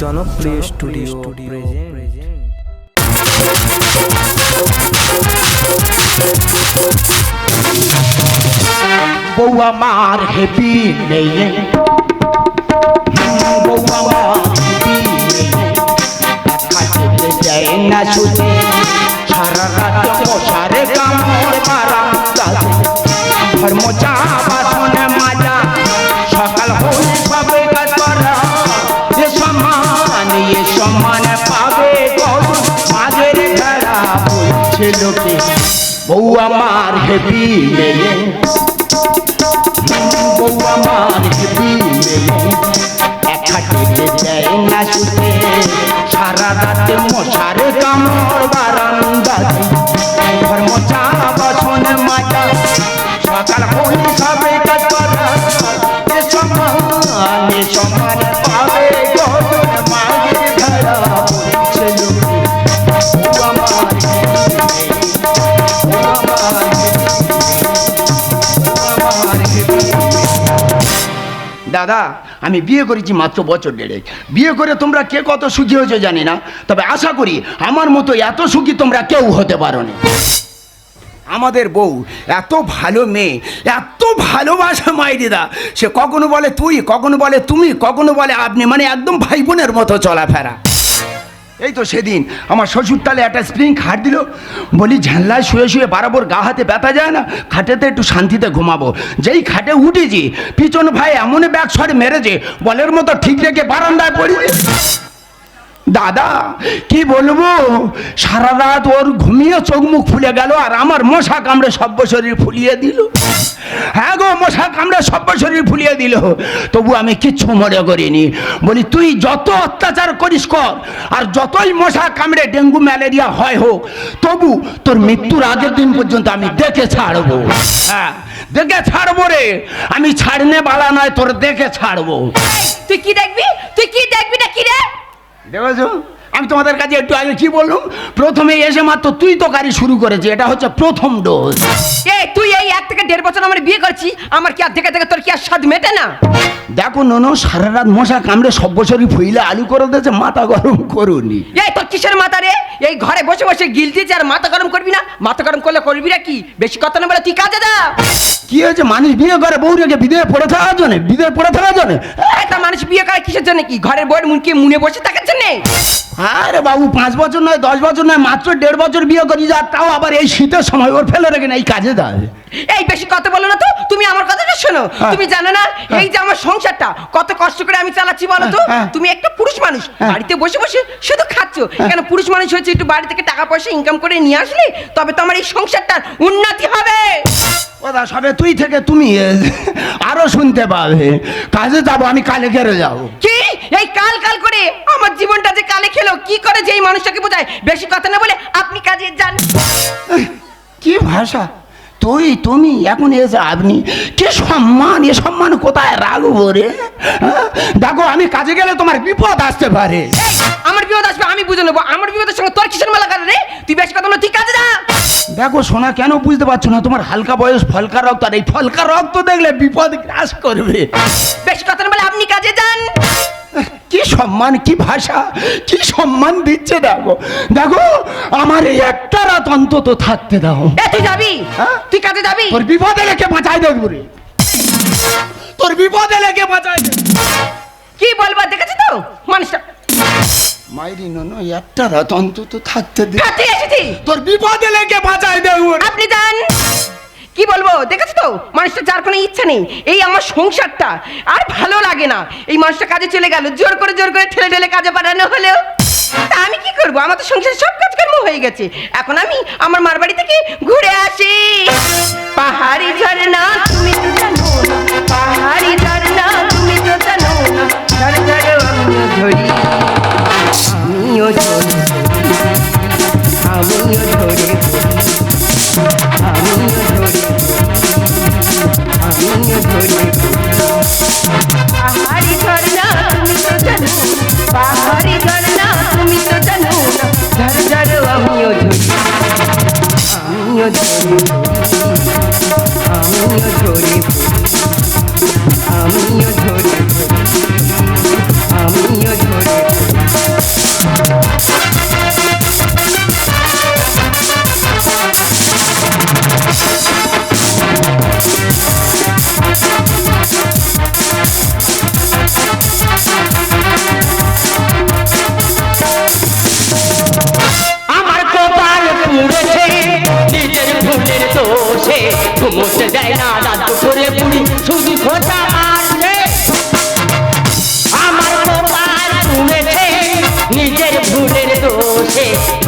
জনপ্রিয় স্টুডিও বউ আমার হেপি নেই। বউ আমার হেপি নেই। খাইতে যায় না শুধু সারা রাত মশারে কামড় বারান্দাতে। ধর্ম লোকে। বউ আমার হেপি নেই বউ আমার হেবি একা খাটিতে দেয় না শুতে সারা রাতে মশার কামড় বারান্দাতে। দাদা, আমি বিয়ে করেছি মাত্র বছর দেড়েক। বিয়ে করে তোমরা কে কত সুখী হয়েছে জানি না, তবে আশা করি আমার মতো এত সুখী তোমরা কেউ হতে পারো না। আমাদের বউ এত ভালো মেয়ে, এত ভালোবাসা মাইরিদা, সে কখনো বলে তুই, কখনো বলে তুমি, কখনো বলে আপনি মানে একদম ভাই বোনের মতো চলাফেরা। এই তো সেদিন আমার শ্বশুর তালে একটা স্প্রিং খাট দিল। বলি, ঝানলায় শুয়ে শুয়ে বারাবর গা হাতে ব্যথা যায় না? খাটেতে একটু শান্তিতে ঘুমাবো। যেই খাটে উঠেছি, পিছন ভাই এমন ব্যাগ সরে মেরেছে, বলের মতো ঠিক রেখে বারান্দায় পড়ি। দাদা, কি বলব? সারা রাত ওর ঘুমিয়ে চোখ মুখ ফুলে গেল আর আমার মশা কামড়ে সব্য শরীর ফুলিয়ে দিল। হ্যাঁ গো, মশা কামড়ে সব্য শরীর ফুলিয়ে দিল। তবু আমি কিচ্ছু মনে করিনি। বলি, তুই যত অত্যাচার করিস কর, আর যতই মশা কামড়ে ডেঙ্গু, ম্যালেরিয়া হয় হোক, তবু তোর মৃত্যুর আগের দিন পর্যন্ত আমি দেখে ছাড়বো। হ্যাঁ দেখে ছাড়বো রে। আমি ছাড়নে বালা নয়, তোর দেখে ছাড়বো। তুই কি দেখবি? তুই কি দেখবি না কি রে? দেখেছ? আমি তোমাদের কাছে একটু আগে কি বললাম? প্রথমে এসে মাত্র তুই তো গাড়ি শুরু করেছি এটা হচ্ছে প্রথম ডোজ এই তুই এই এক থেকে দেড় বছর আমার বিয়ে করছি আমার কি আর দেখে দেখে তোর কি আর স্বাদ মেটে না? দেখো ননো সারা রাত মশা কামড়ে সব বছরই ফুইলে আলু করে দিয়েছে মাথা গরম করুনি। এই তোর কিসের মাথা রে? এই ঘরে বসে বসে গিলতিস আর মাথা গরম করবি না? মাথা গরম করলে করবি না কি? বেশি কথা না বলে তুই কাজে দা। কি হয়েছে? মানুষ বিয়ে করে, বউ রেখে বিদেশ পড়ে থাকার জন্য বিদেশ পড়ে থাকার জন্য? একটা মানুষ বিয়ে করে কিসের জন্য কি? ঘরের বউয়ের মুখে মুনে বসে থাকার জন্য? আরে বাবু, পাঁচ বছর নয়, দশ বছর নয়, মাত্র দেড় বছর বিয়ে করি যা, তাও আবার এই শীতের সময় ওর ফেলে রেখে না এই কাজে দেয় এই বেশি কথা বলো না তো তুমি আমার কথাটা শোনো। হ্যাঁ। তুমি জানো না এই যে আমার সংসারটা কত কষ্ট করে আমি চালাচ্ছি বলো তো? হ্যাঁ, হ্যাঁ। তুমি একটা পুরুষ মানুষ হ্যাঁ। বাড়িতে বসে বসে শুধু খাচ্ছ। কেন পুরুষ মানুষ হচ্ছে একটু বাড়ি থেকে টাকা পয়সা ইনকাম করে নিয়ে আসলে তবে তো আমার এই সংসারটার উন্নতি হবে। ওদা সবে তুই থেকে তুমি আরও শুনতে পাবে। কাজে যাব আমি কালে কেড়ে যাব। কি? এই কাল কাল করে আমার জীবনটা যে কালে খেলো কি করে যে এই মানুষটাকে বোঝায়? বেশি কথা না বলে আপনি কাজে যান। কি ভাষা? তুই তুমি এখন এসে আপনি কি সম্মান এ সম্মান কোথায় রাখব রে? হ্যাঁ? দেখো আমি কাজে গেলে তোমার বিপদ আসতে পারে। আমার বিপদ আসবে আমি বুঝে নেব। আমার বিপদের সঙ্গে তোর কিসের মেলা রে? তুই বেশি কথা তুই কাজে যা। দেখো সোনা কেন বুঝতে পারছ না? তোমার হালকা বয়স ফলকা রক্ত আর এই ফলকা রক্ত দেখলে বিপদ গ্রাস করবে। বেশি কথা বলে আপনি কাজে যান। কি সম্মান কি ভাষা কি সম্মান দিচ্ছে দেখো। দেখো আমার এই একটা রাত অন্তত থাকতে দাও। এ তুই যাবি? হ্যাঁ? তুই কাজে যাবি? তোর বিপদে লেগে বাঁচাই দেখব রে। তোর বিপদে লেগে বাঁচাই দেব। কি বলব দেখেছি তো? মানুষটা মাইরি ননো একটা রাত অন্তত থাকতে দে। এসেছি। তোর বিপদে লেগে বাঁচাই দেখব রে। আপনি যান। কি বলব দেখেছি তো? মানুষটা যার কোনো ইচ্ছা নেই, এই আমার সংসারটা। আর ভালো লাগে না। এই মানুষটা কাজে চলে গেল, জোর করে জোর করে ঠেলে ঠেলে কাজে পাঠানো হলেও তা আমি কি করব? আমার তো সংসারে সব কাজ কর্ম হয়ে গেছে। এখন আমি আমার মার বাড়ি থেকে ঘুরে আসি। পাহাড়ি ঝরনা তুমি তো জানো না। পাহাড়ি ঝরনা তুমি তো জানো ঝর ঝর আমিও ধরি। আমিও ধরি। আমিও ধরে। আমিও ধরে পাহাড়ি ঝরনা তুমি তো জানো, পাহাড়ি জানো ঝর ঝর আমিও আমিও আমিও আমিও ধরে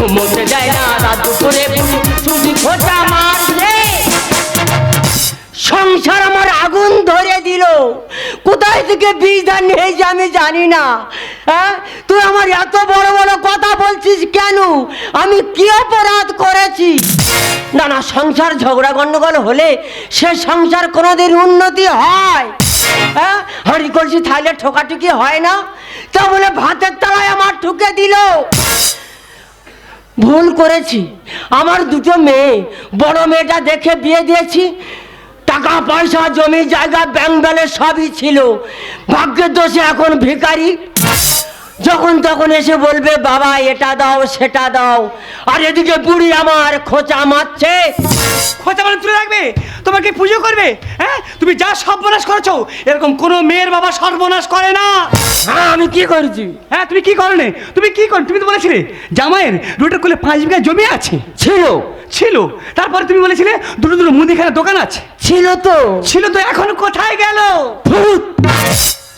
ঘুমোতে যায় না, রাত দুপুরে শুধু খোঁচা মারছে সংসার আমার আগুন ধরে দিল। কোথায় থেকে বীজটা নিয়েছে আমি জানি না। হ্যাঁ? তুই আমার এত বড় বড় কথা বলছিস কেন? আমি কি অপরাধ করেছি? না না, সংসার ঝগড়া গন্ডগোল হলে সে সংসার কোনোদিন উন্নতি হয়। হ্যাঁ? হাঁড়ি কলসি থাইলে ঠোকাঠুকি হয় না। তা বলে ভাতের তলায় আমার ঠুকে দিল। ভুল করেছি। আমার দুটো মেয়ে, বড় মেয়েটা দেখে বিয়ে দিয়েছি। টাকা, পয়সা, জমি, জায়গা ব্যাংক ব্যালেন্স সবই ছিল। ভাগ্যের দোষে এখন ভিকারি যখন তখন এসে বলবে, বাবা, এটা দাও, সেটা দাও। আর এদিকে বুড়ি আমার খোঁচা মারছে। খোঁচা মানে তুলে রাখবে? তোমাকে পুজো করবে? হ্যাঁ? তুমি যা সর্বনাশ করেছ এরকম কোনো মেয়ের বাবা সর্বনাশ করে না। হ্যাঁ আমি কি করেছি? হ্যাঁ তুমি কি করলে তুমি কি কর তুমি তো বলেছিলে জামাইয়ের রোডের কোলে পাঁচ বিঘা জমি আছে। ছিল। ছিল। তারপরে তুমি বলেছিলে দুটো দুটো মুদিখানা দোকান আছে। ছিল তো। ছিল তো এখন কোথায় গেল? ভূত!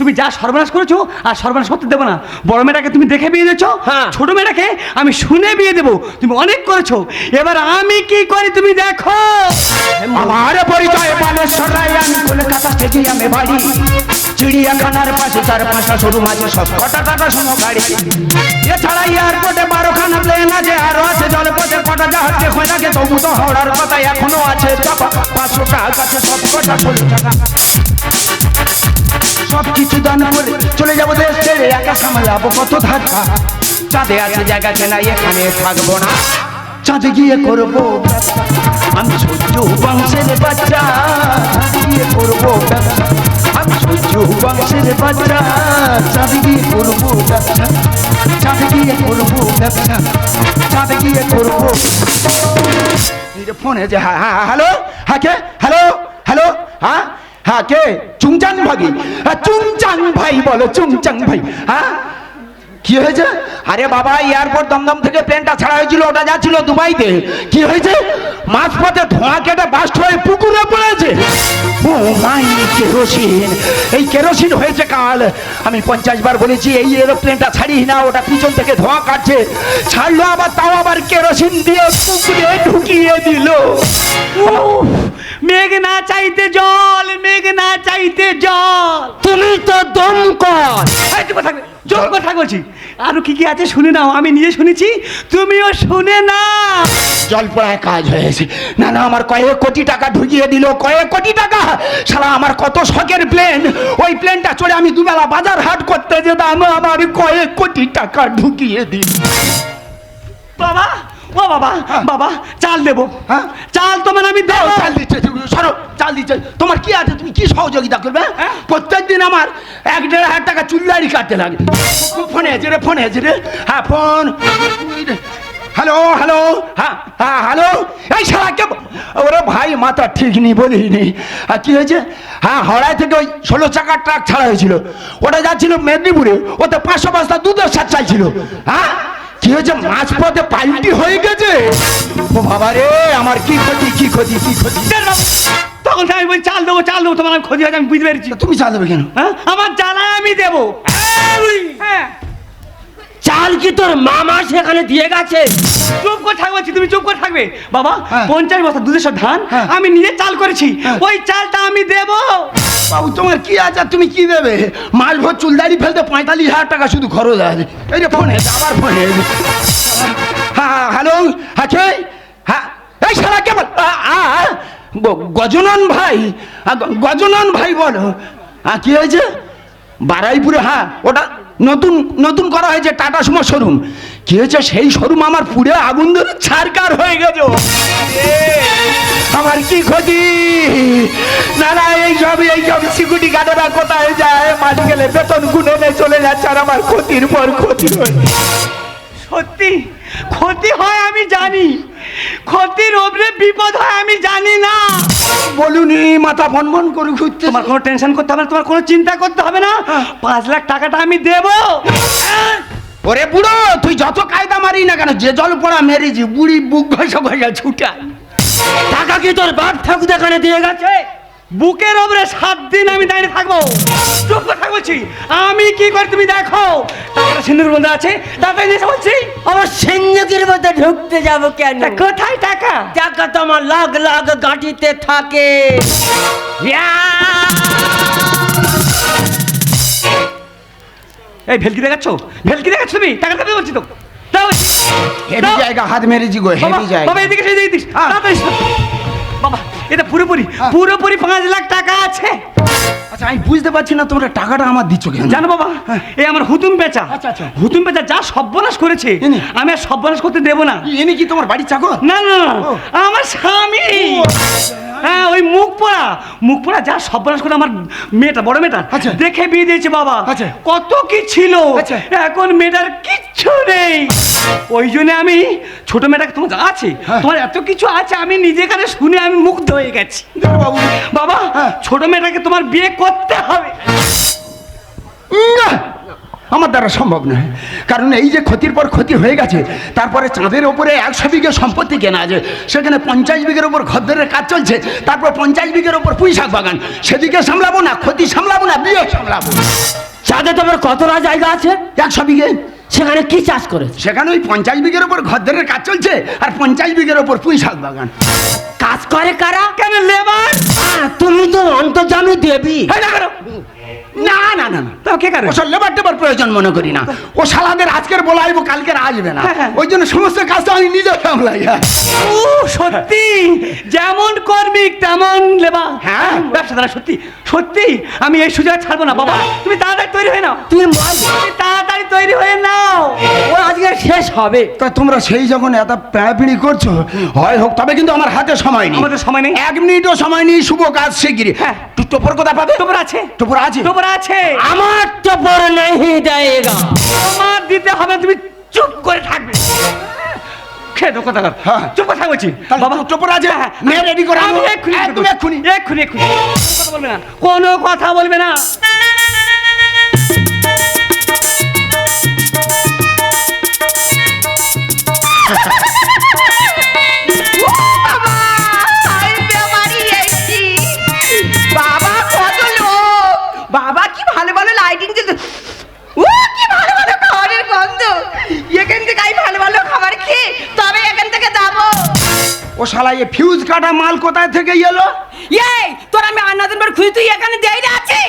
তুমি যা সর্বনাশ করেছ আর সর্বনাশ করতে দেবো না। বড় মেয়েটাকে তুমি দেখে বিয়ে দিয়েছ হ্যাঁ। ছোট মেয়েটাকে আমি শুনে বিয়ে দেবো। তুমি অনেক করেছ। এবার আমি কি করি তুমি দেখো। আমার পরিচয় বালেশ্বর রায় আমি কলকাতা আমি বাড়ি। চিড়িয়াখানার পাশে তার পাশা সরু মাঝে সস্কটা টাকা সম গাড়ি। এছাড়া এয়ারপোর্টে বারোখানা প্লেন আছে আরও আছে জলপথে কটা জাহাজ লাগে তবু তো হাওড়ার কথা এখনও আছে চাপা। পাঁচশো টাকা কাছে সব কটা ষোলো টাকা সব কিছু দান করে চলে যাব দেশ ছেড়ে একা সামলাবো কত ধাক্কা। চাঁদে আছে জায়গা চেনা এখানে থাকব না। চাঁদে গিয়ে করব আমি সূর্য বংশের বাচ্চা। গিয়ে করব আমি সূর্য বংশের বাচ্চা। চাঁদে গিয়ে করব ব্যবসা। চাঁদে গিয়ে করব ব্যবসা। চাঁদে গিয়ে করব ফোনে যে হ্যাঁ হ্যাঁ হ্যালো? হ্যাঁ কে? হ্যালো? হ্যালো? হ্যাঁ? হ্যাঁ কে? চুংচাং ভাগি। হ্যাঁ, চুংচাং ভাই বলো চুংচাং ভাই। হ্যাঁ? কি হয়েছে? আরে বাবা এয়ারপোর্ট দমদম থেকে প্লেনটা ছাড়া হয়েছিল ওটা যাচ্ছিল দুবাইতে। কি হয়েছে? মাঝপথে ধোঁয়া কেটে বাস্ট হয়ে পুকুরে পড়েছে। ও মাই কেরোসিন। এই কেরোসিন হয়েছে কাল। আমি পঞ্চাশ বার বলেছি এই এরোপ্লেনটা ছাড়িস না ওটা পিছন থেকে ধোঁয়া কাটছে। ছাড়লো আবার তাও আবার কেরোসিন দিয়ে পুকুরে ঢুকিয়ে দিল। মেঘ না চাইতে জল মেঘ না চাইতে জল। তুমি তো দমকল। চুপ করে বলছি। আরও কি কি আছে শুনে নাও আমি নিজে শুনেছি তুমিও শুনে না জল পড়ায় কাজ হয়েছে না না আমার কয়েক কোটি টাকা ঢুকিয়ে দিল কয়েক কোটি টাকা। সারা আমার কত শখের প্লেন ওই প্লেনটা চড়ে আমি দুবেলা বাজার হাট করতে যেতাম আমার কয়েক কোটি টাকা ঢুকিয়ে দিল। বাবা ও বাবা বাবা চাল দেবো। হ্যাঁ? চাল তোমার আমি দাও, দেবো চাল দিচ্ছে সরো চাল দিচ্ছে। তোমার কি আছে? তুমি কি সহযোগিতা করবে? হ্যাঁ? প্রত্যেক দিন আমার এক দেড় হাজার টাকা চুল্লারি কাটতে লাগে। ফোনে আছে রে ফোনে আছে রে। হ্যাঁ ফোন। Hello hello. হ্যাঁ হ্যাঁ হ্যালো। এই শালা কে ওরে ভাই মাথা ঠিক নেই বলিনি। আর কি হয়েছে? হ্যাঁ হাওড়ায় থেকে ওই ষোলো চাকার ট্রাক ছাড়া হয়েছিল। ওটা যাচ্ছিল মেদিনীপুরে। ওতে পাঁচশো বস্তা দুধের সার চাইছিল। হ্যাঁ? কি হয়েছে? মাছ পথে পাল্টি হয়ে গেছে? ও বাবা রে আমার কি ক্ষতি কি ক্ষতি কি ক্ষতি। তখন আমি বলি চাল দেবো চাল দেবো তোমার আমি ক্ষতি হয়েছে আমি বুঝতে পেরেছি। তুমি চাল দেবে কেন? হ্যাঁ? আমার জ্বালায় আমি দেবো। হ্যাঁ। চাল কি তোর মামা সেখানে দিয়ে গেছে? চুপ করে থাকবে বলছি, তুমি চুপ করে থাকবে। বাবা হ্যাঁ। পঞ্চাশ বস্তা দুধের সব ধান হ্যাঁ। আমি নিজে চাল করেছি। হ্যাঁ। ওই চালটা আমি দেবো। বাবু তোমার কি আছে আর তুমি কি দেবে? মাছ ভর চুলদারি ফেলতে পঁয়তাল্লিশ হাজার টাকা শুধু খরচ আছে। এই যে ফোনে আবার ফোনে। হ্যাঁ হ্যাঁ, হ্যালো হ্যাঁ কে? হ্যাঁ এই সারা কেমন গজনন ভাই গজনন ভাই বলো। কি হয়েছে? বারাইপুরে হ্যাঁ ওটা নতুন নতুন করা হয়েছে, টাটা সুমো শোরুম। কি হয়েছে? সেই শোরুম আমার পুরে আগুন ধরে ছারকার হয়ে গেছে। আমার কি ক্ষতি? না না এই সব এই সব সিকিউরিটি গার্ডেরা কোথায় যায়? মাস গেলে বেতন গুনে নিয়ে চলে যাচ্ছে আর আমার ক্ষতির পর ক্ষতি সত্যি? ক্ষতি হয় আমি জানি। ক্ষতির ওপরে বিপদ হয় আমি জানি না। বলুনি মাথা ফন ফন করে ঘুরতে। তোমার কোনো টেনশন করতে হবে না তোমার কোনো চিন্তা করতে হবে না। পাঁচ লাখ টাকাটা আমি দেবো। ওরে বুড়ো তুই যত কায়দা মারি না কেন যে জল পড়া মেরেছি বুড়ি বুক ঘষা ঘষা ছুটায়। টাকা কি তোর বাপ ঠাকুর এখানে দিয়ে গেছে? বুকের ওপরে সাত দিন আমি দাঁড়িয়ে থাকব। চুপ কথা বলছি আমি কি করে তুমি দেখো? টাকাটা সিন্ধুর মধ্যে আছে তাতে নিয়ে বলছি আমার সিন্ধুকের মধ্যে ঢুকতে যাব কেন? কোথায় টাকা? টাকা তো আমার লাখ লাখ গাঁটিতে থাকে। এই ভেলকি দেখাচ্ছ? ভেলকি দেখাচ্ছ তুমি? টাকা দেবে বলছি তো। হেভি জায়গা হাত মেরেছি গো হেভি জায়গা। বাবা এদিকে এদিকে দিস। তাড়াতাড়ি। বাবা এটা পুরোপুরি পুরোপুরি পাঁচ লাখ টাকা আছে। আচ্ছা আমি বুঝতে পারছি না তোমরা টাকাটা আমার দিচ্ছ কেন। জানো বাবা এই আমার হুতুম পেঁচা। আচ্ছা, আচ্ছা। হুতুম পেঁচা যা সর্বনাশ করেছে আমি আর সর্বনাশ করতে দেবো না। এনে কি তোমার বাড়ির চাকর? না না না, আমার স্বামী। হ্যাঁ ওই মুখ পোড়া মুখ পোড়া যা সর্বনাশ করে আমার মেয়েটা বড় মেয়েটা আচ্ছা। দেখে বিয়ে দিয়েছে বাবা আচ্ছা। কত কি ছিল আচ্ছা। এখন মেয়েটার কিচ্ছু নেই ওই জন্য আমি ছোট মেয়েটাকে তোমার আছে হ্যাঁ। তোমার এত কিছু আছে আমি নিজে কানে শুনে আমি মুগ্ধ হয়ে গেছি বাবু বাবা হ্যাঁ। ছোট মেয়েটাকে তোমার বিয়ে করতে হবে না আমার দ্বারা সম্ভব নয়। কারণ এই যে ক্ষতির পর ক্ষতি হয়ে গেছে তারপরে চাঁদের ওপরে একশো বিঘে সম্পত্তি কেনা আছে সেখানে পঞ্চাশ বিঘের ওপর ঘরদের কাজ চলছে তারপর পঞ্চাশ বিঘের ওপর পুঁইশাক বাগান সেদিকে সামলাবো না ক্ষতি সামলাবো না বিয়ে সামলাবো চাঁদে তোমার কতটা জায়গা আছে? একশো বিঘে। সেখানে কি চাষ করে সেখানে ওই পঞ্চাশ বিঘের ওপর ঘরদের কাজ চলছে আর পঞ্চাশ বিঘের ওপর পুঁইশাক বাগান। কাজ করে কারা? কেন লেবার? তুমি তো অন্তর্জামী দেবী। করো। ওসব লেবার টেবার প্রয়োজন মনে করি না। ও শালাদের আজকের বলাইবো কালকের আসবে না। হ্যাঁ, হ্যাঁ। ওই জন্য সমস্ত কাজটা আমি নিজে সামলাই হ্যাঁ। ও সত্যি? যেমন কর্মিক তেমন লেবা হ্যাঁ। ব্যবসাদারা সত্যি। সত্যি আমি এই সুযোগ ছাড়বো না বাবা। তুমি তাড়াতাড়ি তৈরি হয়ে নাও। তুমি তাড়াতাড়ি তৈরি হয়ে নাও। ও আজকে শেষ হবে। তা তোমরা সেই যখন এত প্যাঁপিড়ি করছ হয় হোক তবে কিন্তু আমার হাতে সময় নেই। আমাদের সময় নেই। এক মিনিটও সময় নেই শুভ কাজ শিগগিরি হ্যাঁ। টোপর কথা পাবে? তোমার আছে। টোপর আছে? তোমার আছে। আমার বড় নেই তোমার দিতে হবে তুমি চুপ করে থাকবে। খেয়ে কথা কর। হ্যাঁ। চুপ কথা বলছি। বাবা। টোপর আছে। হ্যাঁ, মেয়ে রেডি করে আমি আনব। এক্ষুনি এক্ষুনি। এক্ষুনি এক্ষুনি। কোনো কথা বলবে না। কোনো কথা বলবে না। বাবা থেকে আমি ভালো ভালো খাবার খেয়ে তবে এখান থেকে যাব। ও শালা এ ফিউজ কাটা মাল কোথায় থেকে এলো? এই তোর আমি আন্নাদিন বার খুঁজে তুই এখানে দেই না আছে?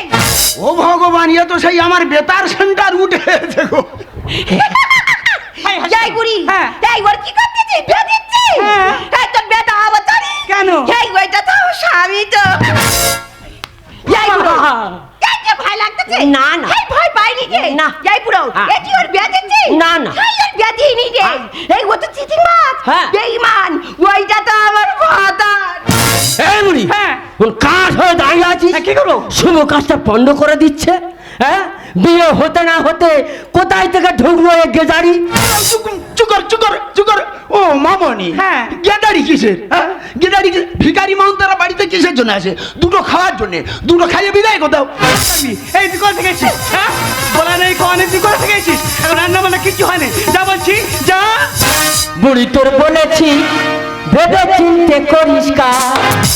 ও ভগবান এ তো সেই আমার বেতার সেন্টার উঠে দেখো এই বুড়ি হ্যাঁ। এই ওর কি করতেছি বিয়ে দিচ্ছি হ্যাঁ। তোর বেটা আবার কেন? এই ওইটা তো স্বামী তো। এই ভয় লাগতেছে না, না। এই ভয় পাইনি কে না। যাই পুরো এটি ওর বিয়া দিচ্ছি না, না। এই ওর বিয়ে দিইনি রে এই ও তো চিটিং মাছ হ্যাঁ। বেঈমান ওইটা তো আমার ফাদার এই মুড়ি হ্যাঁ। কোন কাজ হয়ে দাঁড়িয়ে আছিস হ্যাঁ, কি করব? শুভ কাজটা বন্ধ করে দিচ্ছে হ্যাঁ বিয়ে হতে না হতে কোথায় থেকে ঢুকলো এ গেজারি চুকর চুকর চুকর। ও মামনি হ্যাঁ। গেদারি কিসের? হ্যাঁ? গেদারি? ভিখারি মাউন্টারা বাড়িতে কিসের জন্য আসে? দুটো খাওয়ার জন্য। দুটো খাইয়ে বিদায় কোথাও। এই তুই কোথা থেকে এসেছিস? হ্যাঁ? বলা নেই কোয়া নেই তুই কোথা থেকে এসেছিস? এখন রান্না বান্না কিছু হয়নি যা বলছি যা। বুড়ি তোর বলেছি ভেবে চিনতে করিস কাজ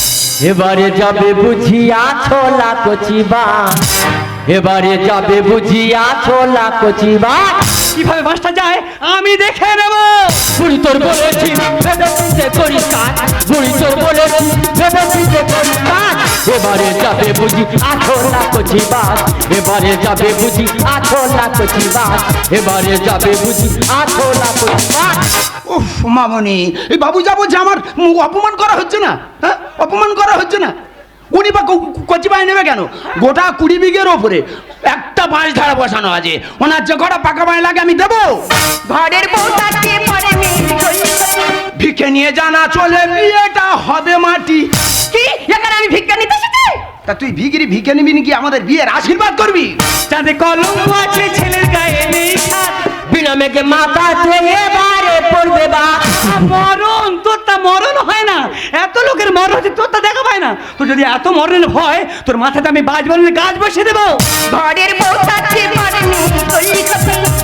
এবারে যাবে বুঝিয়া ছোলা কচিবা এবারে যাবে বুঝিয়া ছোলা কচিবা কীভাবে বাসটা যায়? আমি দেখে নেব। বুড়ি তোর বলেছি ভেবে চিনতে করিস কাজ বুড়ি তোর বলেছি ভেবে চিনতে করিস কাজ এবারে যাবে বুঝি আছোলা কচিবা এবারে যাবে বুঝি আছোলা কচিবা এবারে যাবে বুঝি আছোলা কচিবা উফ মামনি এই বাবু যাব যে আমার অপমান করা হচ্ছে না? হ্যাঁ? অপমান করা হচ্ছে না? উনি বা কচি বাই নেবে কেন? গোটা কুড়ি বিঘের ওপরে একটা বাঁশ ধারা বসানো আছে। ওনার যে কটা পাকা বাঁশ লাগে আমি দেবো? ঘরের বউ ভিখে নিয়ে জানা চলে বিয়েটা হবে মাটি। কি? এখানে আমি ভিক্ষা নিতে এসেছি? তা তুই ভিগিরি ভিখে নিবি নাকি? আমাদের বিয়ের আশীর্বাদ করবি? চাঁদে কলম আছে ছেলের গায়ে নেই খাত বিনা মেঘে মাথা এবারে পড়বে বা। মরণ তোর তা মরণ হয় না। এত লোকের মরণ হচ্ছে তোর তা দেখা পায় না। তো যদি এত মরণ হয় তোর মাথাতে আমি বাজ বলে গাছ বসে দেবো। ঘরের বউ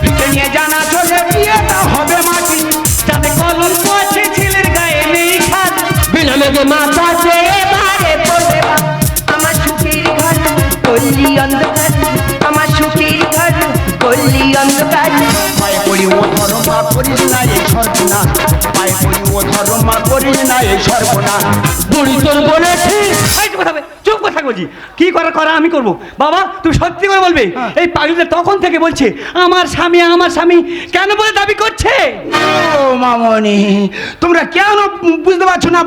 মেয়ে নিয়ে জানা চলে বিয়েটা হবে মাটি। চাঁদে কলম আছে ছেলের গায়ে নেই খাত বিনা মেঘে মাথা এবারে পড়বে বা। করলি অন্ধকার। আমার সুখের ঘর করলি অন্ধকার। করিস না এই সর্বনাশ পায়ে পড়ি ও ধর্ম করিস না এই সর্বনাশ। বুড়ি তোর বলেছি। করে জি কি করার করা আমি করব? বাবা তুমি সত্যি করে বলবে? এই পাগলিটা তখন থেকে বলছে আমার স্বামী আমার স্বামী কেন বলে দাবি করছে? ও মামনি তোমরা কেন বুঝতে পারছ না?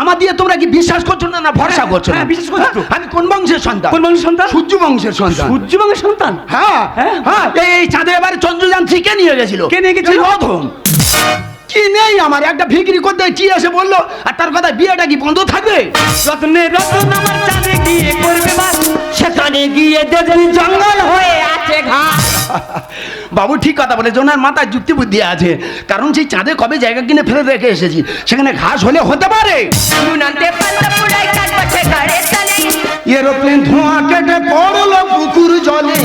আমার দিয়ে তোমরা কি বিশ্বাস করছ না না ভরসা করছ না? হ্যাঁ, বিশ্বাস করছি। আমি কোন বংশের সন্তান? কোন বংশের সন্তান? সূর্য বংশের সন্তান। সূর্য বংশের সন্তান? হ্যাঁ হ্যাঁ? হ্যাঁ এই এই চাঁদে এবারে চন্দ্রযান কে নিয়ে গেছিল? কে নিয়ে গেছিল? অধম কি নেই? আমার একটা ভিকিরি করতে কি এসে বলল আর তার কথা বিয়েটা কি বন্ধ থাকবে? রত্নে রতন আমার চাঁদে গিয়ে করবে বাস। সেখানে গিয়ে দেখবি জঙ্গল হয়ে আছে ঘাস। বাবু ঠিক কথা বলে জোনার মাথায় যুক্তি বুদ্ধি আছে। কারণ সেই চাঁদে কবে জায়গা কিনে ফেলে রেখে এসেছি সেখানে ঘাস হলে হতে পারে। এরোপ্লেন ধোঁয়া কেটে পড়ল পুকুর জলে।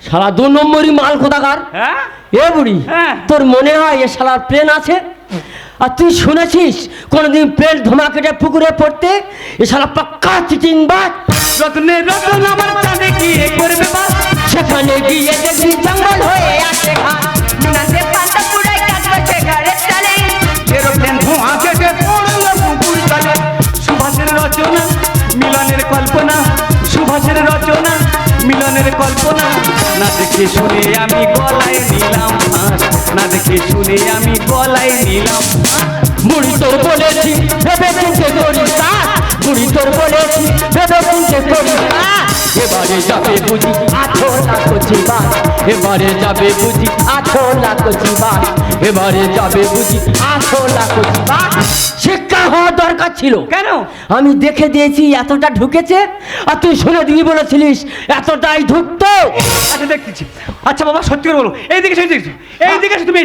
সারা দু নম্বরই মাল কোথাকার? হ্যাঁ? এ বুড়ি হ্যাঁ। তোর মনে হয় এ শালার প্লেন আছে? আর তুই শুনেছিস কোনোদিন প্লেন ধোমা কেটে পুকুরে পড়তে? এ শালা পাক্কা চিটিং বাজ রত্নে রতন আমার গিয়ে করবে বাস? সেখানে গিয়ে দেখবি জঙ্গল হয়ে আছে না দেখে শুনে আমি গলায় নিলাম না দেখে শুনে আমি গলায় নিলাম। বুড়ি তোর বলেছি, ভেবে চিনতে করি কাজ বুড়ি তোর বলেছি এবারে যাবে বুঝি আঠো কচি এবারে যাবে বুঝি আঠো কচি এবারে যাবে বুঝি আঠো কচি শিক্ষা হওয়া দরকার ছিল। কেন? আমি দেখে দিয়েছি এতটা ঢুকেছে। আর তুই শুনে দিবি বলেছিলিস এতটাই ঢুকতো। আচ্ছা দেখতেছি আচ্ছা বাবা সত্যি করে বলো। এই দিকে সেই দিকে এই দিকে তুমি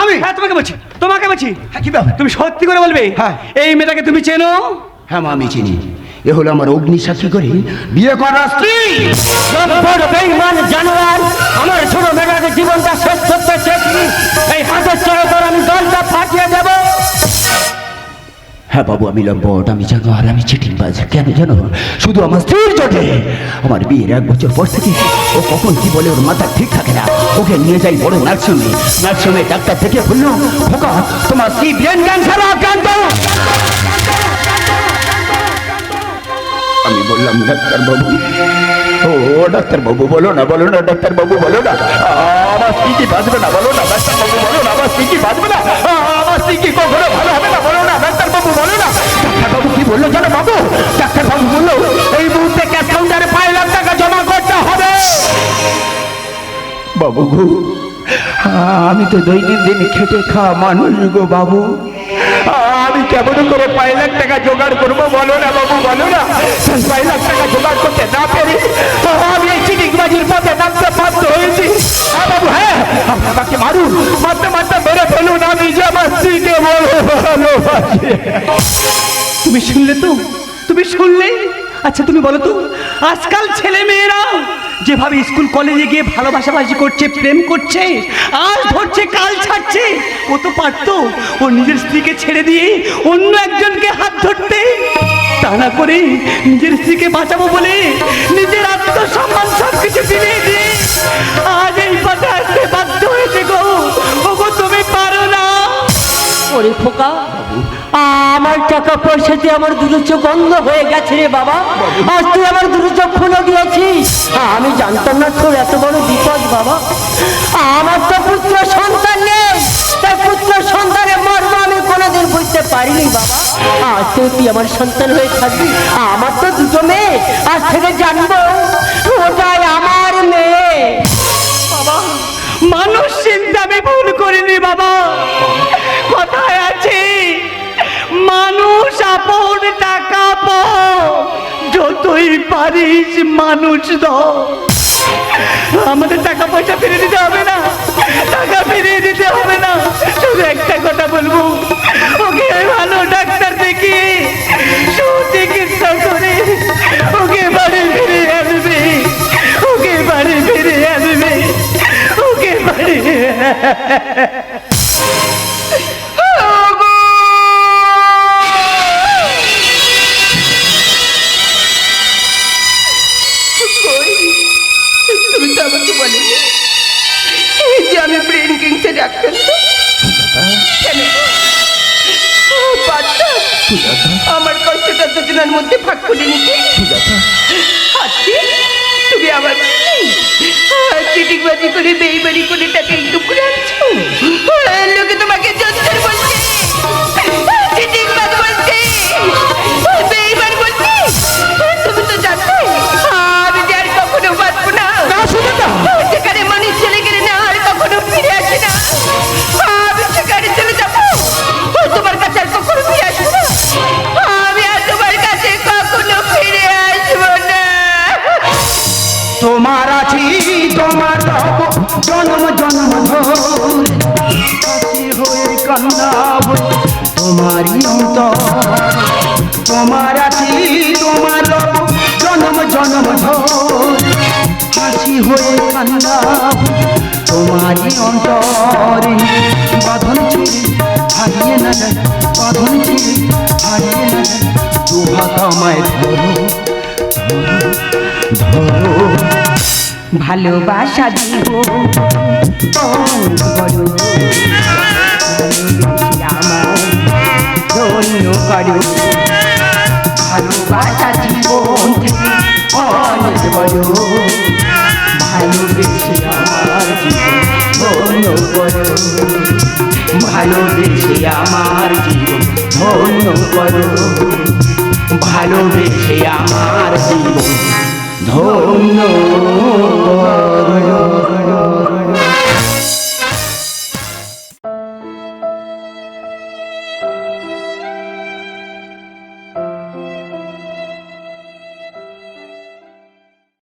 আমি? হ্যাঁ তোমাকে বলছি তোমাকে বলছি। হ্যাঁ, কি তুমি সত্যি করে বলবে? হ্যাঁ। এই মেয়েটাকে তুমি চেনো? হ্যাঁ আমি চিনি। এ হলো আমার অগ্নি সাক্ষী করে বিয়ে করা স্ত্রী। বেইমান জানোয়ার আমার ছোট মেয়েটাকে জীবনটা শেষ করতে চেয়েছিলি এই হাতের চড়ে তোর আমি দলটা ফাটিয়ে দেব। হ্যাঁ বাবু আমি লম্বট আমি জানো আর আমি চিটিং বাজ কেন জানো? শুধু আমার স্ত্রীর জটে আমার বিয়ের এক বছর পর থেকে ও কখন কি বলে ওর মাথা ঠিক থাকে না। ওকে নিয়ে যাই বড় নার্সিংহোমে। নার্সিংহোমে ডাক্তার থেকে বলল খোকা তোমার স্ত্রী ব্রেন ক্যান্সার আক্রান্ত আমি বললাম ডাক্তার বাবু ও ডাক্তার বাবু বলো না বলো না ডাক্তার বাবু বলো না। আমার স্ত্রী কি বাঁচবে না, বলো না ডাক্তার বাবু বলো না আমার স্ত্রী কি বাঁচবে না আমার স্ত্রী কি কখনো ভালো হবে না, বলো না ডাক্তার বাবু বলো না। ডাক্তার বাবু কি বলল জানো বাবু? ডাক্তার বাবু বলল, এই মুহূর্তে ক্যাশ কাউন্টারে পাঁচ লাখ টাকা জমা করতে হবে। বাবু গো, আমি তো দৈনন্দিন খেটে খাওয়া মানুষ গো বাবু। কেমন করে পাঁচ লাখ টাকা জোগাড় করব বলো না বাবু, বলো না? পাঁচ লাখ টাকা জোগাড় করতে না পেরে আমি এই পথে নামতে বাধ্য হয়েছি। হ্যাঁ বাবু হ্যাঁ। আপনি আমাকে মারুন। মারতে মারতে মেরে ফেলুন আমি যে আমার বলো তুমি শুনলে তো? তুমি শুনলে? আচ্ছা তুমি বলো তো, আজকাল ছেলে মেয়েরা যেভাবে স্কুল কলেজে গিয়ে ভালোবাসাবাসি করছে, প্রেম করছে, আজ ধরছে, কাল ছাড়ছে, ও তো পারতো। ও নিজের স্ত্রীকে ছেড়ে দিয়ে অন্য একজনকে হাত ধরতে। তা না করে নিজের স্ত্রীকে বাঁচাবো বলে নিজের আত্মসম্মান সব কিছু ফিরিয়ে দিয়ে আজ এই পথে আসতে বাধ্য হয়েছে গো। ওগো, তুমি পারো না। ওরে খোকা আমার টাকা পয়সাতে আমার দুটো চোখ বন্ধ হয়ে গেছে রে বাবা। আজ তুই আমার দুটো চোখ খুলে দিয়েছিস। আমি জানতাম না তোর এত বড় বিপদ বাবা। আমার তো পুত্র সন্তান নেই। তাই পুত্র সন্তানের মর্ম আমি কোনোদিন বুঝতে পারিনি বাবা। আজ তো তুই আমার সন্তান হয়ে থাকবি। আমার তো দুটো মেয়ে। আজ থেকে জানব, ওটাই আমার মেয়ে। বাবা, মানুষ চিন্তা আমি ভুল করিনি বাবা। কথায় আছে। মানুষ আপন টাকা যতই পারিস মানুষ দাও। আমাদের টাকা পয়সা ফিরে দিতে হবে না, টাকা ফিরিয়ে দিতে হবে না, শুধু একটা কথা বলব। ওকে ভালো ডাক্তার দেখি, সুচিকিৎসা করে। ওকে বাড়ি ফিরে আসবে, ওকে বাড়ি ফিরে আসবে, ওকে বাড়ি চিটিংবাজি করে বেইমানি করে টাকা ইনকাম করে আনছো লোকে তোমাকে জোচ্চর বলছে। চিটিংবাজ তোমার রব জন্ম জন্ম ধরে হয়ে কান্নাব তোমারই অন্তর। তোমার আছি, তোমার জন্ম জন্ম ধরে হাসি হয়ে কান্নাব তোমারই অন্তরে। বাঁধন ছিঁড়ে হারিয়ে না যায়, বাঁধন হারিয়ে না দু হাত আমায় ধরো ধরো। ভালোবাসা দিব। বড় আমার ধন্য করো। ভালোবাসা জীবন অনেক বড়। ভালোবেসে আমার ধন্য করো। ভালোবেসে আমার জীবন ধন্য করো। ভালোবেসে আমার জীবন ধন্য।